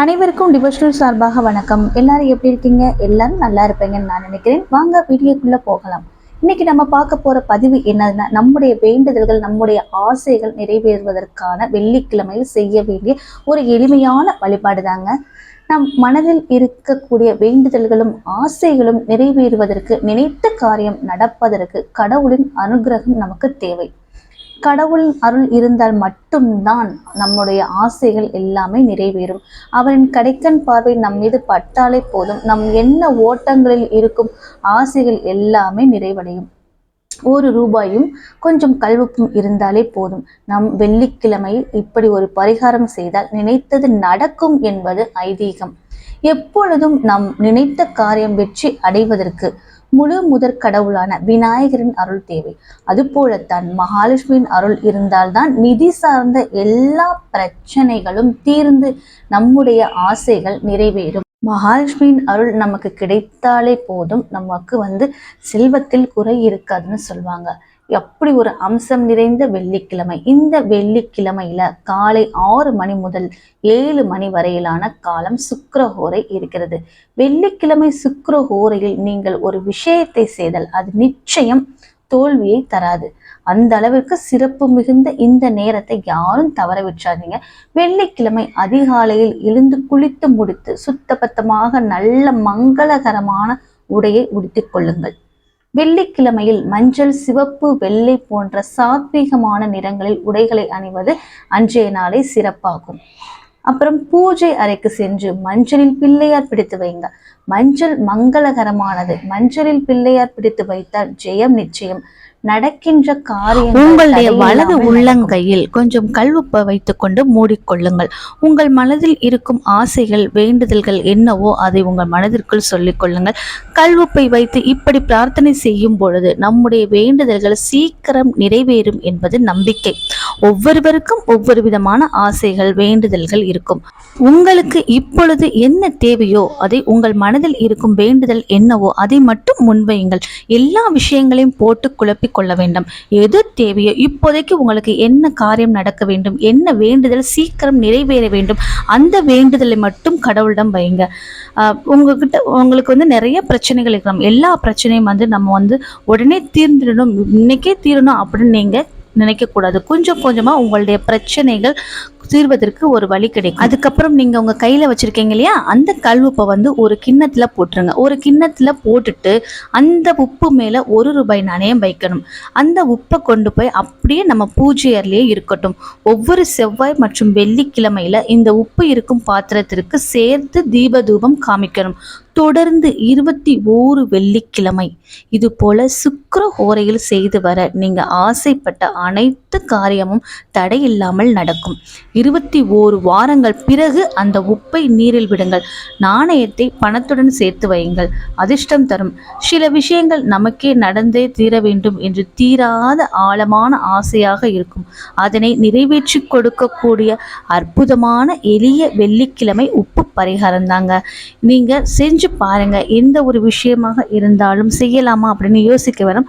அனைவருக்கும் டிவோஷனல் சார்பாக வணக்கம். எல்லாரும் எப்படி இருக்கீங்க? எல்லாரும் நல்லா இருப்பீங்கன்னு நான் நினைக்கிறேன். வாங்க வீடியோக்குள்ள போகலாம். இன்னைக்கு நம்ம பார்க்க போற பதிவு என்னதுன்னா நம்முடைய வேண்டுதல்கள் நம்முடைய ஆசைகள் நிறைவேறுவதற்கான வெள்ளிக்கிழமையில் செய்ய வேண்டிய ஒரு எளிமையான வழிபாடு தாங்க நம் மனதில் இருக்கக்கூடிய வேண்டுதல்களும் ஆசைகளும் நிறைவேறுவதற்கு நினைத்த காரியம் நடப்பதற்கு கடவுளின் அனுகிரகம் நமக்கு தேவை. கடவுள் அருள் இருந்தால் மட்டும்தான் நம்முடைய ஆசைகள் எல்லாமே நிறைவேறும். அவரின் கடைக்கண் பார்வை நம் மீது பட்டாலே போதும். நம் என்ன ஓட்டங்களில் இருக்கும் ஆசைகள் எல்லாமே நிறைவடையும். ஒரு ரூபாயும் கொஞ்சம் கல்வப்பும் இருந்தாலே போதும். நம் வெள்ளிக்கிழமையில் இப்படி ஒரு பரிகாரம் செய்தால் நினைத்தது நடக்கும் என்பது ஐதீகம். எப்பொழுதும் நம் நினைத்த காரியம் வெற்றி அடைவதற்கு முழு முதற் கடவுளான விநாயகரின் அருள் தேவை. அதுபோலத்தான் மகாலட்சுமியின் அருள் இருந்தால்தான் நிதி சார்ந்த எல்லா பிரச்சனைகளும் தீர்ந்து நம்முடைய ஆசைகள் நிறைவேறும். மகாலட்சுமியின் அருள் நமக்கு கிடைத்தாலே போதும். நமக்கு வந்து செல்வத்தில் குறை இருக்காதுன்னு சொல்லுவாங்க அப்படி ஒரு அம்சம் நிறைந்த வெள்ளிக்கிழமை? இந்த வெள்ளிக்கிழமையில காலை ஆறு மணி முதல் ஏழு மணி வரையிலான காலம் சுக்கரஹோரை இருக்கிறது. வெள்ளிக்கிழமை சுக்கரஹோரையில் நீங்கள் ஒரு விஷயத்தை செய்தால் அது நிச்சயம் தோல்வியை தராது. அந்த அளவிற்கு சிறப்பு மிகுந்த இந்த நேரத்தை யாரும் தவற விட்றாதீங்க வெள்ளிக்கிழமை அதிகாலையில் எழுந்து குளித்து முடித்து சுத்தபத்தமாக நல்ல மங்களகரமான உடையை உடுத்திக் கொள்ளுங்கள். வெள்ளிக்கிழமையில் மஞ்சள் சிவப்பு வெள்ளை போன்ற சாத்வீகமான நிறங்களில் உடைகளை அணிவது அன்றைய நாளை சிறப்பாகும். அப்புறம் பூஜை அறைக்கு சென்று மஞ்சளில் பிள்ளையார் பிடித்து வைங்க. மஞ்சள் மங்களகரமானது. மஞ்சளில் பிள்ளையார் பிடித்து வைத்தால் ஜெயம் நிச்சயம். நடக்கின்ற காரியம் உங்களுடைய வலது உள்ளங்கையில் கொஞ்சம் கல்வுப்பை வைத்துக்கொண்டு மூடிக்கொள்ளுங்கள். உங்கள் மனதில் இருக்கும் ஆசைகள் வேண்டுதல்கள் என்னவோ அதை உங்கள் மனதிற்குள் சொல்லிக் கொள்ளுங்கள். கல்வுப்பை வைத்து இப்படி பிரார்த்தனை செய்யும் பொழுது நம்முடைய வேண்டுதல்கள் சீக்கிரம் நிறைவேறும் என்பது நம்பிக்கை. ஒவ்வொருவருக்கும் ஒவ்வொரு விதமான ஆசைகள் வேண்டுதல்கள் இருக்கும். உங்களுக்கு இப்பொழுது என்ன தேவையோ அதை உங்கள் மனதில் இருக்கும் வேண்டுதல் என்னவோ அதை மட்டும் முன்வையுங்கள். எல்லா விஷயங்களையும் போட்டு குழப்பிக் கொள்ள வேண்டும். எது தேவையோ இப்போதைக்கு உங்களுக்கு என்ன காரியம் நடக்க வேண்டும் என்ன வேண்டுதல் சீக்கிரம் நிறைவேற வேண்டும் அந்த வேண்டுதலை மட்டும் கடவுளிடம் வைங்க. உங்ககிட்ட உங்களுக்கு வந்து நிறைய பிரச்சனைகள் இருக்கலாம். எல்லா பிரச்சனையும் வந்து நம்ம வந்து உடனே தீர்ந்துடணும். இன்னைக்கே தீரணும் அப்படின்னு நீங்கள் நினைக்கக்கூடாது. கொஞ்சம் கொஞ்சமாக உங்களுடைய பிரச்சனைகள் தீர்வதற்கு ஒரு வழி கிடைக்கும். அதுக்கப்புறம் நீங்கள் உங்கள் கையில் வச்சுருக்கீங்க இல்லையா? அந்த கல்வுப்பை வந்து ஒரு கிண்ணத்தில் போட்டுருங்க. ஒரு கிண்ணத்தில் போட்டுட்டு அந்த உப்பு மேலே ஒரு ரூபாய் நாணயம் வைக்கணும். அந்த உப்பை கொண்டு போய் அப்படியே நம்ம பூஜை அறையிலே இருக்கட்டும். ஒவ்வொரு செவ்வாய் மற்றும் வெள்ளிக்கிழமையில் இந்த உப்பு இருக்கும் பாத்திரத்திற்கு சேர்த்து தீப தூபம் காமிக்கணும். தொடர்ந்து இருபத்தி ஓரு வெள்ளிக்கிழமை. இது போல சுக்கர ஹோரையில் செய்து வர நீங்க ஆசைப்பட்ட அனைத்து காரியமும் தடையில்லாமல் நடக்கும். இருபத்தி ஓரு வாரங்கள் பிறகு அந்த உப்பை நீரில் விடுங்கள். நாணயத்தை பணத்துடன் சேர்த்து வையுங்கள். அதிர்ஷ்டம் தரும். சில விஷயங்கள் நமக்கே நடந்தே தீர வேண்டும் என்று தீராத ஆழமான ஆசையாக இருக்கும். அதனை நிறைவேற்றி கொடுக்கக்கூடிய அற்புதமான எளிய வெள்ளிக்கிழமை உப்பு பரிகாரம் தாங்க. நீங்கள் செஞ்சு பாருங்கள் எந்த ஒரு விஷயமாக இருந்தாலும் செய்யலாமா அப்படின்னு யோசிக்க வரும்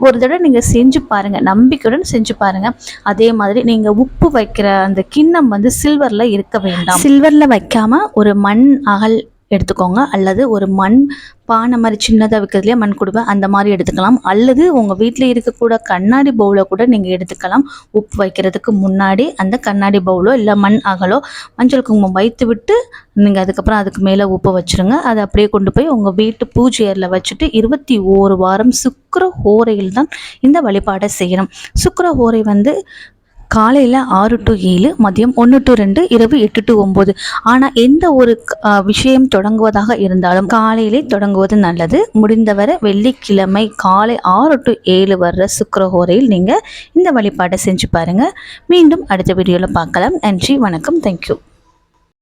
ஒரு தடவை நீங்கள் செஞ்சு பாருங்கள் நம்பிக்கையுடன் செஞ்சு பாருங்கள் அதே மாதிரி நீங்கள் உப்பு வைக்கிற அந்த கிண்ணம் வந்து சில்வரில் இருக்க வேண்டாம். சில்வரில் வைக்காமல் ஒரு மண் அகல் எடுத்துக்கோங்க. அல்லது ஒரு மண் பானை மாதிரி சின்னதாக வைக்கிறதுலையே மண் குடுவை அந்த மாதிரி எடுத்துக்கலாம். அல்லது உங்கள் வீட்டில் இருக்கக்கூட கண்ணாடி பவுலை கூட நீங்கள் எடுத்துக்கலாம். உப்பு வைக்கிறதுக்கு முன்னாடி அந்த கண்ணாடி பவுலோ இல்லை மண் அகலோ மஞ்சள் குங்குமம் வைத்து விட்டு நீங்கள் அதுக்கப்புறம் அதுக்கு மேலே உப்பு வச்சுருங்க. அதை அப்படியே கொண்டு போய் உங்கள் வீட்டு பூஜை அறையில் வச்சுட்டு இருபத்தி ஓரு வாரம் சுக்கர ஹோரையில் தான் இந்த வழிபாடை செய்யணும். சுக்கர ஹோரை வந்து காலையில் ஆறு டு ஏழு மதியம் ஒன்று டு ரெண்டு இரவு எட்டு டு ஒம்பது ஆனால் எந்த ஒரு விஷயம் தொடங்குவதாக இருந்தாலும் காலையிலே தொடங்குவது நல்லது. முடிந்தவரை வெள்ளிக்கிழமை காலை ஆறு டு ஏழு வர்ற சுக்கிரஹோரையில் நீங்கள் இந்த வழிபாட்டை செஞ்சு பாருங்கள் மீண்டும் அடுத்த வீடியோவில் பார்க்கலாம். நன்றி வணக்கம். தேங்க்யூ